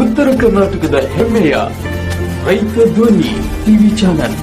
ಉತ್ತರ ಕರ್ನಾಟಕದ ಹೆಮ್ಮೆಯ ರೈತ ಧ್ವನಿ ಟಿವಿ ಚಾನಲ್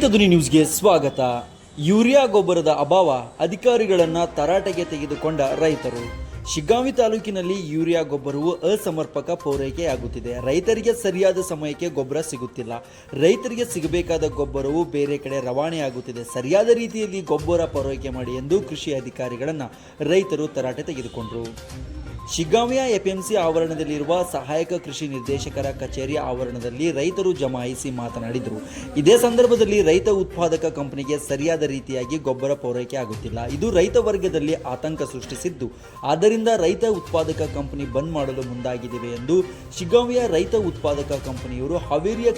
ಧ್ವನಿ ನ್ಯೂಸ್ಗೆ ಸ್ವಾಗತ. ಯೂರಿಯಾ ಗೊಬ್ಬರದ ಅಭಾವ, ಅಧಿಕಾರಿಗಳನ್ನು ತರಾಟೆಗೆ ತೆಗೆದುಕೊಂಡ ರೈತರು. ಶಿಗ್ಗಾಂವಿ ತಾಲೂಕಿನಲ್ಲಿ ಯೂರಿಯಾ ಗೊಬ್ಬರವು ಅಸಮರ್ಪಕ ಪೂರೈಕೆಯಾಗುತ್ತಿದೆ. ರೈತರಿಗೆ ಸರಿಯಾದ ಸಮಯಕ್ಕೆ ಗೊಬ್ಬರ ಸಿಗುತ್ತಿಲ್ಲ. ರೈತರಿಗೆ ಸಿಗಬೇಕಾದ ಗೊಬ್ಬರವು ಬೇರೆ ಕಡೆ ರವಾನೆಯಾಗುತ್ತಿದೆ. ಸರಿಯಾದ ರೀತಿಯಲ್ಲಿ ಗೊಬ್ಬರ ಪೂರೈಕೆ ಮಾಡಿ ಎಂದು ಕೃಷಿ ಅಧಿಕಾರಿಗಳನ್ನು ರೈತರು ತರಾಟೆ ತೆಗೆದುಕೊಂಡರು. ಶಿಗ್ಗಾಂವಿಯ ಎಪಿಎಂಸಿ ಆವರಣದಲ್ಲಿರುವ ಸಹಾಯಕ ಕೃಷಿ ನಿರ್ದೇಶಕರ ಕಚೇರಿ ಆವರಣದಲ್ಲಿ ರೈತರು ಜಮಾಯಿಸಿ ಮಾತನಾಡಿದರು. ಇದೇ ಸಂದರ್ಭದಲ್ಲಿ ರೈತ ಉತ್ಪಾದಕ ಕಂಪನಿಗೆ ಸರಿಯಾದ ರೀತಿಯಾಗಿ ಗೊಬ್ಬರ ಪೂರೈಕೆ ಆಗುತ್ತಿಲ್ಲ. ಇದು ರೈತ ವರ್ಗದಲ್ಲಿ ಆತಂಕ ಸೃಷ್ಟಿಸಿದ್ದು. ಆದ್ದರಿಂದ ರೈತ ಉತ್ಪಾದಕ ಕಂಪನಿ ಬಂದ್ ಮಾಡಲು ಮುಂದಾಗಿದೆ ಎಂದು ಶಿಗ್ಗಾಂವಿಯ ರೈತ ಉತ್ಪಾದಕ ಕಂಪನಿಯವರು ಹಾವೇರಿಯ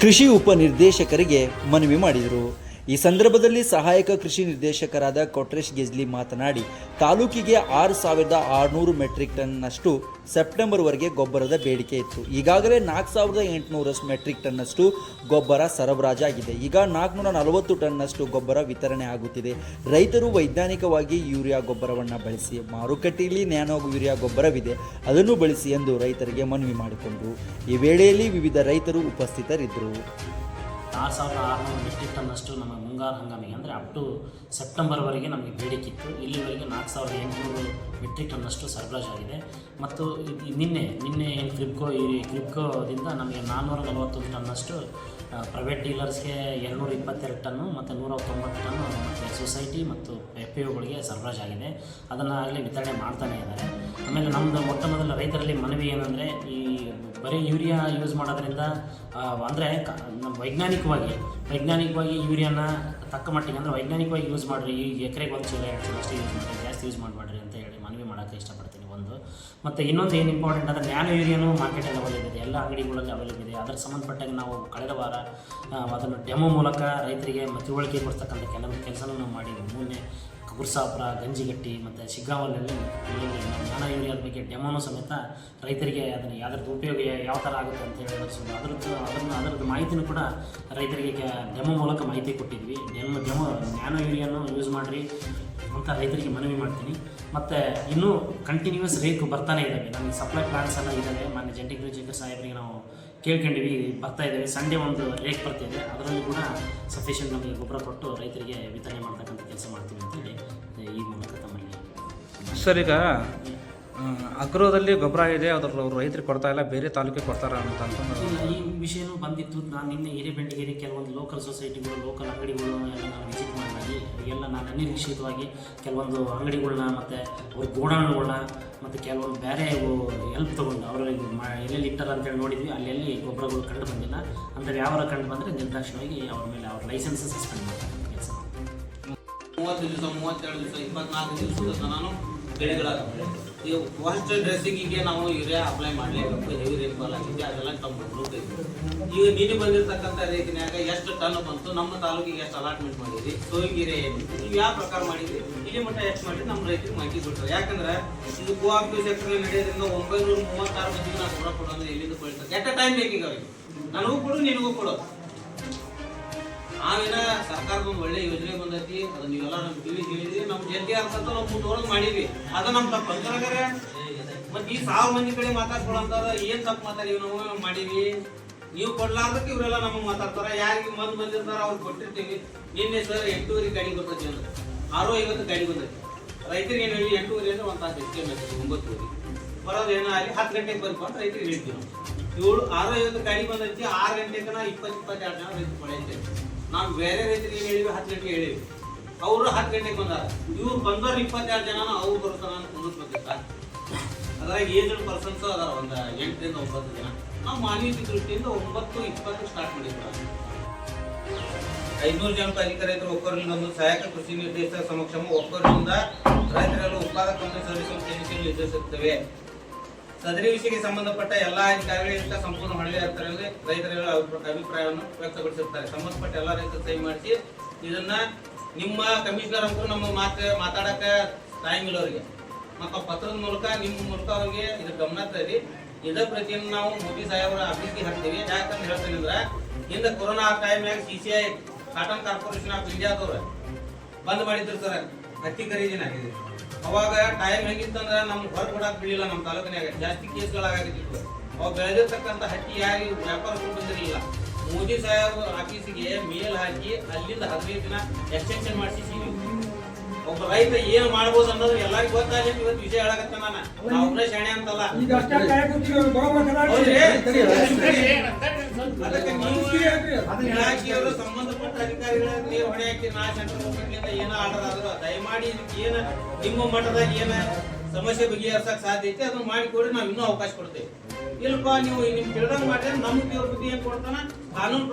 ಕೃಷಿ ಉಪನಿರ್ದೇಶಕರಿಗೆ ಮನವಿ ಮಾಡಿದರು. ಈ ಸಂದರ್ಭದಲ್ಲಿ ಸಹಾಯಕ ಕೃಷಿ ನಿರ್ದೇಶಕರಾದ ಕೊಟ್ರೇಶ್ ಗೆಜ್ಲಿ ಮಾತನಾಡಿ, ತಾಲೂಕಿಗೆ ಆರು ಸಾವಿರದ ಆರುನೂರು ಮೆಟ್ರಿಕ್ ಟನ್ನಷ್ಟು ಸೆಪ್ಟೆಂಬರ್ವರೆಗೆ ಗೊಬ್ಬರದ ಬೇಡಿಕೆ ಇತ್ತು. ಈಗಾಗಲೇ ನಾಲ್ಕು ಸಾವಿರದ ಎಂಟುನೂರಷ್ಟು ಮೆಟ್ರಿಕ್ ಟನ್ನಷ್ಟು ಗೊಬ್ಬರ ಸರಬರಾಜಾಗಿದೆ ಈಗ ನಾಲ್ಕುನೂರ ನಲವತ್ತು ಟನ್ನಷ್ಟು ಗೊಬ್ಬರ ವಿತರಣೆ ಆಗುತ್ತಿದೆ. ರೈತರು ವೈಜ್ಞಾನಿಕವಾಗಿ ಯೂರಿಯಾ ಗೊಬ್ಬರವನ್ನು ಬಳಸಿ, ಮಾರುಕಟ್ಟೆಯಲ್ಲಿ ನ್ಯಾನೋ ಯೂರಿಯಾ ಗೊಬ್ಬರವಿದೆ. ಅದನ್ನು ಬಳಸಿ ಎಂದು ರೈತರಿಗೆ ಮನವಿ ಮಾಡಿಕೊಂಡರು. ಈ ವೇಳೆಯಲ್ಲಿ ವಿವಿಧ ರೈತರು ಉಪಸ್ಥಿತರಿದ್ದರು. ಆರು ಸಾವಿರದ ಆರುನೂರು ಮೆಟ್ರಿಕ್ ಟನ್ನಷ್ಟು ನಮ್ಮ ಮುಂಗಾರು ಹಂಗಾಮಿಗೆ ಅಂದರೆ ಅಪ್ ಟು ಸೆಪ್ಟೆಂಬರ್ವರೆಗೆ ನಮಗೆ ಬೇಡಿಕೆ ಇತ್ತು. ಇಲ್ಲಿವರೆಗೆ ನಾಲ್ಕು ಸಾವಿರದ ಎಂಟುನೂರು ಮೆಟ್ರಿಕ್ ಟನ್ನಷ್ಟು ಸರಬರಾಜಾಗಿದೆ ಮತ್ತು ನಿನ್ನೆ ನಿನ್ನೆ ಏನು ಕ್ರಿಪ್ಕೋ ಈ ಕ್ರಿಪ್ಕೋದಿಂದ ನಮಗೆ ನಾನ್ನೂರ ನಲವತ್ತೊಂದು ಟನ್ನಷ್ಟು ಪ್ರೈವೇಟ್ ಡೀಲರ್ಸ್ಗೆ ಎರಡುನೂರ ಇಪ್ಪತ್ತೆರಡು ಟನ್ನು ಮತ್ತು ನೂರ ತೊಂಬತ್ತು ಟನ್ನು ಮತ್ತು ಸೊಸೈಟಿ ಮತ್ತು ಎಫ್ ಪಿ ಒಗಳಿಗೆ ಸರಬರಾಜಾಗಿದೆ ಅದನ್ನು ಆಗಲೇ ವಿತರಣೆ ಮಾಡ್ತಾನೆ ಇದ್ದಾರೆ. ಆಮೇಲೆ ನಮ್ಮದು ಮೊಟ್ಟ ಮೊದಲ ರೈತರಲ್ಲಿ ಮನವಿ ಏನಂದರೆ ಈ ಬರೀ ಯೂರಿಯಾ ಯೂಸ್ ಮಾಡೋದ್ರಿಂದ ಅಂದರೆ ವೈಜ್ಞಾನಿಕವಾಗಿ ವೈಜ್ಞಾನಿಕವಾಗಿ ಯೂರಿಯಾನ ತಕ್ಕ ಮಟ್ಟಿಗೆ ಅಂದರೆ ವೈಜ್ಞಾನಿಕವಾಗಿ ಯೂಸ್ ಮಾಡಿರಿ, ಈ ಎಕರೆಗೆ ಒಂದು ಚೀಲ ಎರಡು ಚೀಲ ಅಷ್ಟೇ ಯೂಸ್ ಮಾಡಿರಿ, ಜಾಸ್ತಿ ಯೂಸ್ ಮಾಡಬೇಡ್ರಿ ಅಂತ ಹೇಳಿ ಮನವಿ ಮಾಡೋಕ್ಕೆ ಇಷ್ಟಪಡ್ತೀನಿ ಒಂದು. ಮತ್ತು ಇನ್ನೊಂದು ಏನು ಇಂಪಾರ್ಟೆಂಟ್ ಅಂದರೆ ನ್ಯಾನೋ ಯೂರಿಯಾನು ಮಾರ್ಕೆಟಲ್ಲಿ ಅವೈಲೇಬಲ್ ಇದೆ. ಎಲ್ಲ ಅಂಗಡಿಗಳಲ್ಲಿ ಅವೈಲೇಬಲ್ ಇದೆ. ಅದರ ಸಂಬಂಧಪಟ್ಟಾಗ ನಾವು ಕಳೆದ ವಾರ ಆ, ಅದನ್ನು ಡೆಮೋ ಮೂಲಕ ರೈತರಿಗೆ ತಿಳುವಳಿಕೆ ಕೊಡ್ತಕ್ಕಂಥ ಕೆಲವೊಂದು ಕೆಲಸನೂ ನಾವು ಮಾಡಿದ್ವಿ ಮೊನ್ನೆ ಗುರ್ಸಾಪುರ ಗಂಜಿಗಟ್ಟಿ ಮತ್ತು ಶಿಗ್ಗಾವಲ್ಲಿ ನಾನಾ ಯೂರಿಯಾದ ಬಗ್ಗೆ ಡೆಮೋನೂ ಸಮೇತ ರೈತರಿಗೆ ಅದನ್ನು ಯಾವ್ದ್ರದ್ದು ಉಪಯೋಗ ಯಾವ ಥರ ಆಗುತ್ತೆ ಅಂತ ಹೇಳಿ ಅದ್ರ ಅದ್ರದ್ದು ಅದನ್ನು ಅದರದ್ದು ಮಾಹಿತಿನೂ ಕೂಡ ರೈತರಿಗೆ ಡೆಮೋ ಮೂಲಕ ಮಾಹಿತಿ ಕೊಟ್ಟಿದ್ವಿ. ಡೆಮೋ ಡೆಮೋ ನ್ಯಾನೋ ಯೂರಿಯಾನು ಯೂಸ್ ಮಾಡಿರಿ. ಅಂತ ರೈತರಿಗೆ ಮನವಿ ಮಾಡ್ತೀನಿ. ಮತ್ತು ಇನ್ನೂ ಕಂಟಿನ್ಯೂಸ್ ರೇಕ್ ಬರ್ತಾನೆ ಇದ್ದಾವೆ ನಮಗೆ ಸಪ್ಲೈ ಪ್ಲಾಂಟ್ಸ್ ಎಲ್ಲ ಇದ್ದಾವೆ ಮಾನ್ಯ ಜಂಟಿ ಕೃಷಿಕ ಸಾಹೇಬರಿಗೆ ನಾವು ಕೇಳ್ಕೊಂಡಿವಿ, ಬರ್ತಾ ಇದ್ದೇವೆ ಸಂಡೇ ಒಂದು ರೇಕ್ ಬರ್ತಿದೆ ಅದರಲ್ಲಿ ಕೂಡ ಸಫಿಷಿಯಂಟ್ ನಮಗೆ ಗೊಬ್ಬರ ಕೊಟ್ಟು ರೈತರಿಗೆ ವಿತರಣೆ ಮಾಡ್ತಕ್ಕಂಥ ಕೆಲಸ ಮಾಡ್ತೀವಿ ಅಂತೇಳಿ ಈ ಮೂಲಕ ತಮ್ಮಲ್ಲಿ ಸರ್, ಈಗ ಅಗ್ರೋದಲ್ಲಿ ಗೊಬ್ಬರ ಇದೆ ಅದ್ರಲ್ಲಿ ಅವ್ರು ರೈತರಿಗೆ ಕೊಡ್ತಾ ಇಲ್ಲ ಬೇರೆ ತಾಲೂಕಿಗೆ ಕೊಡ್ತಾರ ಅಂತ ಈ ವಿಷಯನೂ ಬಂದಿತ್ತು. ನಾನು ನಿನ್ನೆ ಹಿರೇಬೆಂಡಿಗೇರಿ ಕೆಲವೊಂದು ಲೋಕಲ್ ಸೊಸೈಟಿಗಳು ಲೋಕಲ್ ಅಂಗಡಿಗಳು ಎಲ್ಲ ನಾನು ವಿಸಿಟ್ ಮಾಡಿದಾಗ ಎಲ್ಲ ನಾನು ಅನಿರೀಕ್ಷಿತವಾಗಿ ಕೆಲವೊಂದು ಅಂಗಡಿಗಳನ್ನ ಮತ್ತು ಅವ್ರ ಗೋಡಾಣುಗಳನ್ನ ಮತ್ತು ಕೆಲವೊಂದು ಬೇರೆ ಹೆಲ್ಪ್ ತೊಗೊಂಡು ಅವರಲ್ಲಿ ಮಾ ಎಲ್ಲೆಲ್ಲಿ ಇಟ್ಟಾರ ಅಂತೇಳಿ ನೋಡಿದ್ವಿ. ಅಲ್ಲೆಲ್ಲಿ ಗೊಬ್ಬರಗಳು ಕಂಡು ಬಂದಿಲ್ಲ. ಅಂದರೆ ಯಾವ ಕಂಡು ಬಂದರೆ ನಿರ್ದಾಕ್ಷಿಣವಾಗಿ ಅವ್ರ ಮೇಲೆ ಅವ್ರ ಲೈಸೆನ್ಸ್ ಸಸ್ಪೆಂಡ್ ಮಾಡ್ತಾರೆ. ಕೆಲಸ ಮೂವತ್ತು ದಿವಸ ಮೂವತ್ತೆರಡು ದಿವಸ ಇಪ್ಪತ್ನಾಲ್ಕು ದಿವಸದ ನಾನು. ಬೆಳೆಗಳಾಗವೆ ಈಗ ಫಸ್ಟ್ ಡ್ರೆಸ್ಸಿಗೆ ನಾವು ಯೂರಿಯಾ ಅಪ್ಲೈ ಮಾಡಲೇಬೇಕು ಹೆವಿ ರೇನ್ಫಾಲ್ ಆಗಿದೆ, ಅದೆಲ್ಲ ತಮ್ಮ ಈಗ ನೀನು ಬಂದಿರತಕ್ಕಂಥ ರೇಖಿನ್ಯಾಗ ಎಷ್ಟು ಟನ್ ಬಂತು? ನಮ್ಮ ತಾಲೂಕಿಗೆ ಎಷ್ಟು ಅಲಾಟ್ಮೆಂಟ್ ಮಾಡಿದ್ರಿ? ಏನು? ನೀವು ಯಾವ ಪ್ರಕಾರ ಮಾಡಿದ್ರಿ? ಇಲ್ಲಿ ಮಟ್ಟ ಎಷ್ಟು ಮಾಡಿ ನಮ್ಮ ರೈತರಿಗೆ ಮಾಹಿತಿ ಕೊಟ್ಟರು ಯಾಕಂದ್ರೆ ಇದು ಕೋಆಪ್ಟಿವ್ ಸೆಕ್ಟರ್ ನಡೆಯೋದ್ರಿಂದ ಒಂಬೈನೂರ ಮೂವತ್ತಾರು ಮಂದಿಗೆ ನಾವು ಗೊಬ್ಬರ ಕೊಡೋದು ಎಲ್ಲಿಂದ ಕೊಡ್ತಾರೆ ಎಟ್ ಟೈಮ್ ಬೇಕೀಗ ಅವ್ರಿಗೆ. ನನಗೂ ಕೊಡು, ನಿನಗೂ ಕೊಡು. ಆಮೇಲೆ ಸರ್ಕಾರದ ಒಂದು ಒಳ್ಳೆ ಯೋಜನೆ ಬಂದೈತಿ, ಅದನ್ನ ನೀವೆಲ್ಲ ನಮ್ಗೆ ಟಿವಿ ಹೇಳಿದ್ರಿ ನಮ್ಮ ಜಂಟಿ ಅಂತ ನಾವು ಮುಂದುವರೆದು ಮಾಡಿದ್ವಿ. ಅದ ನಮ್ಮ ತಪ್ಪು ಅಂತಾರೆ ಮತ್ತೆ ಈ ಸಾವಿರ ಮಂದಿ ಕಡೆ ಮಾತಾಡ್ಕೊಳಂತಾರ ಏನ್ ತಪ್ಪು ಮಾತಾಡಿವಿ ನಾವು ಮಾಡೀವಿ ನೀವು ಕೊಡ್ಲಾರ್ದಕ್ಕೆ ಇವರೆಲ್ಲ ನಮಗೆ ಮಾತಾಡ್ತಾರ, ಯಾರಿಗೆ ಮಂದ್ ಬಂದಿರ್ತಾರ ಅವ್ರು ಕೊಟ್ಟಿರ್ತೀವಿ. ನಿನ್ನೆ ಸರ್ ಎಂಟೂವರೆ ಗಾಡಿ ಬರ್ತೈತಿ ಅಂದ್ರೆ. ಆರು ಐವತ್ತು ಗಾಡಿ ಬಂದೈತಿ. ರೈತರಿಗೆ ಏನು ಹೇಳಿ, ಎಂಟೂವರೆ ಅಂದ್ರೆ ಒಂದು ತಾಸು ಹೆಚ್ಚಿಗೆ ಬೇಕು ಒಂಬತ್ತುವರೆ ಬರೋದು ಏನೋ ಆಗಲಿ, ಹತ್ತು ಗಂಟೆಗೆ ಬರ್ಬೇಕು ಅಂತ ರೈತರಿಗೆ ಹೇಳ್ತೀವಿ ಏಳು ಆರು ಐವತ್ತು ಗಾಡಿ ಬಂದೈತಿ, ಆರು ಗಂಟೆಗೆ ಇಪ್ಪತ್ತು ಇಪ್ಪತ್ತೆರಡು ಜನ ರೈತರು ಪಡೆಯುತ್ತೇವೆ ನಾವು ಬೇರೆ ರೈತರಿಗೆ ಹೇಳಿವಿ ಹತ್ತು ಗಂಟೆಗೆ ಹೇಳಿವಿ ಅವರು ಹತ್ತು ಗಂಟೆಗೆ ಬಂದಾರ. ಇವ್ರು ಬಂದವ್ರು ಇಪ್ಪತ್ತಾರು ಜನ ಅವ್ರು ಬರ್ತಾನ ಅಂತ ಕುಂದಿಸ್ಬೇಕಿತ್ತ ಅದ್ರಾಗ ಏಜ್ಡ್ ಪರ್ಸನ್ಸ್ ಅದಾರ, ಒಂದು ಎಂಟರಿಂದ ಒಂಬತ್ತು ಜನ. ನಾವು ಮಾನ್ಯತೆ ದೃಷ್ಟಿಯಿಂದ ಒಂಬತ್ತು, ಇಪ್ಪತ್ತು ಸ್ಟಾರ್ಟ್ ಮಾಡಿದ್ರು ಐನೂರು ಜನ ಅಧಿಕ ರೈತರು ಒಕ್ಕೂರಿನಿಂದ ಒಂದು ಸಹಾಯಕ ಕೃಷಿ ನಿರ್ದೇಶಕ ಸಮಕ್ಷಮ ಒಕ್ಕೂರಿನಿಂದ ರೈತರೆಲ್ಲ ಉತ್ಪಾದಕ ಕೇಂದ್ರಕ್ಕೆ ನಿರ್ದೇಶಿಸುತ್ತವೆ ಸದರಿ ವಿಷಯಕ್ಕೆ ಸಂಬಂಧಪಟ್ಟ ಎಲ್ಲಾ ಅಧಿಕಾರಿಗಳಿಂದ ಸಂಪೂರ್ಣ ಹೊಣೆ ಇರ್ತಾರೆ ರೈತರಿಗೆ ರೈತರ ಅಭಿಪ್ರಾಯವನ್ನು ವ್ಯಕ್ತಪಡಿಸಿರ್ತಾರೆ. ಸಂಬಂಧಪಟ್ಟ ಎಲ್ಲ ರೈತರು ಸಹಿ ಮಾಡಿಸಿ ಇದನ್ನ ನಿಮ್ಮ ಕಮಿಷನರ್ ಅಂತೂ ನಮ್ಮ ಮಾತು, ಮಾತಾಡಕ ಟೈಮ್ ಇಲ್ಲ ಅವರಿಗೆ. ಮತ್ತು ಪತ್ರದ ಮೂಲಕ ನಿಮ್ಮ ಮೂಲಕ ಅವ್ರಿಗೆ ಇದ್ರ ಗಮನ ತರಿ ಇದರ ಪ್ರತಿಯನ್ನು ನಾವು ಮೋದಿ ಸಾಹೇಬರ ಅಭಿವೃದ್ಧಿ ಹಾಕ್ತೀವಿ ಯಾಕಂತ ಹೇಳ್ತೇನೆ ಅಂದ್ರೆ, ಹಿಂದೆ ಕೊರೋನಾ ಟೈಮ್ನಾಗ C C I cotton corporation of ಇಂಡಿಯಾದವ್ರು ಬಂದ್ ಮಾಡಿದ್ರು ಸರ್, ಹತ್ತಿ ಖರೀದಿನ. ಅವಾಗ ಟೈಮ್ ಹೆಂಗಿತ್ತಂದ್ರೆ ನಮ್ಗೆ ಹೊರಗೆ ಕೊಡಕ್ ಬಿಡಲಿಲ್ಲ ನಮ್ಮ ತಾಲೂಕಿನಾಗ ಜಾಸ್ತಿ ಕೇಸ್ಗಳಾಗಿತ್ತು ಅವಾಗ ಬೆಳೆದಿರ್ತಕ್ಕಂಥ ಹಟ್ಟಿ ಯಾರಿಗೆ ವ್ಯಾಪಾರಗಳು ಬಂದಿರಲಿಲ್ಲ ಮೋದಿ ಸಾಹೇಬ್ ಆಫೀಸಿಗೆ ಮೇಲ್ ಹಾಕಿ ಅಲ್ಲಿಂದ ಹದಿನೈದು ದಿನ ಎಕ್ಸ್ಟೆನ್ಷನ್ ಮಾಡಿಸಿ ಒಬ್ಬ ರೈತ ಏನ್ ಮಾಡ್ಬೋದು ಅನ್ನೋದು ಎಲ್ಲರಿಗೂ ಗೊತ್ತಾಗಿ ಇವತ್ತು ವಿಷಯ ಹೇಳಕತ್ತ ನಾನು. ಒಬ್ನೇ ಶಾಣೆ ಅಂತಲ್ಲ. ಇಲಾಖೆಯವರು ಸಂಬಂಧಪಟ್ಟ ಅಧಿಕಾರಿಗಳಿಗೆ ನೀರು ಹೊಣೆ ಹಾಕಿ ನಾ ಸೆಂಟ್ರಲ್ ಗೌರ್ಮೆಂಟ್ನಿಂದ ಏನೋ ಆರ್ಡರ್ ಆದ್ರೂ ದಯಮಾಡಿ ಏನ ನಿಮ್ಮ ಮಟ್ಟದಾಗ ಏನ ಸಮಸ್ಯೆ ಬಗೆಹರಿಸಕ್ ಸಾಧ್ಯ ಐತೆ ಅದನ್ನ ಮಾಡಿಕೊಡಿ ನಾವು ಇನ್ನೂ ಅವಕಾಶ ಕೊಡ್ತೇವೆ. ಇಲ್ಲಪ್ಪ ನೀವು ನಿಮ್ ತಿಳಿದಂಗ್ ಮಾಡಿದ್ರೆ ನಮ್ಗೆ ಇವ್ರ ಬುದ್ಧಿ ಏನ್ ಕೊಡ್ತಾನ? ಕಾನೂನು